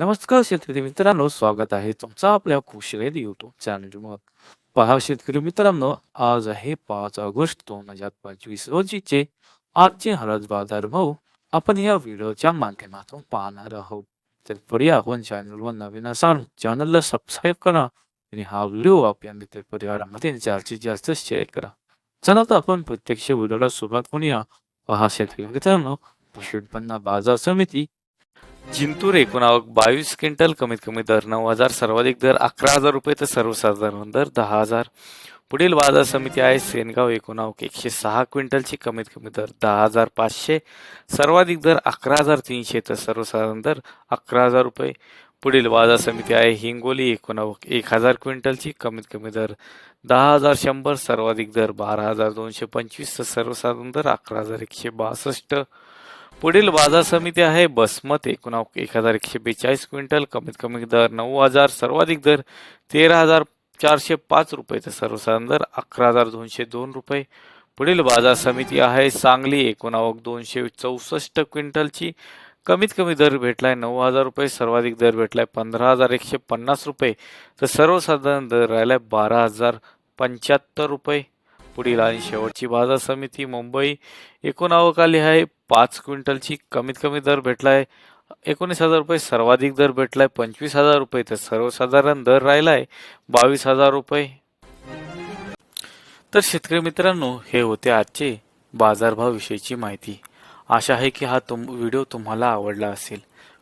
नमस्कार शेतकरी मित्रांनो स्वागत आहे तुमचं आपल्या कृषी रेडिओ युट्यूब चॅनलवर पहा शेतकरी मित्रांनो आज आहे पाच ऑगस्ट दोन हजार पंचवीस रोजीचे आजचे हळद बाजार भाऊ आपण या व्हिडिओच्या माध्यमातून पाहणार आहोत. तर पुढे आपण चॅनलवर नवीन असाल चॅनलला सबस्क्राईब करा आणि हा व्हिडिओ आपल्या मित्र परिवारामध्ये जास्तीत जास्त शेअर करा. चला तर आपण प्रत्यक्ष व्हिडिओला सुरुवात करूया. पहा शेतकरी मित्रांनो कृषी उत्पन्न बाजार समिती जिंतूर एकूण आवक बावीस क्विंटल कमीत कमी दर नऊ हजार सर्वाधिक दर अकरा हजार रुपये तर सर्वसाधारण दर दहा हजार. पुढील बाजार समिती आहे सेनगाव एकूण आवक एकशे सहा क्विंटलची कमीत कमी दर दहा हजार पाचशे. सर्वाधिक दर अकरा हजार तीनशे तर सर्वसाधारण दर अकरा हजार रुपये. पुढील बाजार समिती आहे हिंगोली एकूण आवक एक हजार क्विंटलची कमीत कमी दर दहा हजार शंभर सर्वाधिक दर बारा हजार दोनशे पंचवीस तर सर्वसाधारण दर अकरा हजार एकशे बासष्ट. पुढील बाजार समिती आहे. बसमत एकूण एक हजार एकशे बेचाळीस क्विंटल. कमीत कमी दर नऊ हजार सर्वाधिक दर तेरा हजार चारशे पाच रुपये तर सर्वसाधारण दर अकरा हजार दोनशे दोन रुपये. पुढील बाजार समिती आहे सांगली. एकूण आवक दोनशे चौसष्ट क्विंटलची. कमीत कमी दर भेटलाय नऊ हजार रुपये सर्वाधिक दर भेटलाय पंधरा हजार एकशे पन्नास रुपये. तर सर्वसाधारण दर राहिलाय बारा हजार पंच्याहत्तर रुपये. पुढील आणि शेवटची बाजार समिती मुंबई एकूण आवक आहे. पाच क्विंटलची कमीत कमी दर भेटलाय. एकोणीस हजार रुपये सर्वाधिक दर भेटलाय. पंचवीस हजार रुपये तर सर्वसाधारण दर राहिलाय. बावीस हजार रुपये. तर शेतकरी मित्रांनो हे होते आजचे बाजारभाव विषयीची माहिती. आशा आहे की हा तुम व्हिडिओ तुम्हाला आवडला असेल.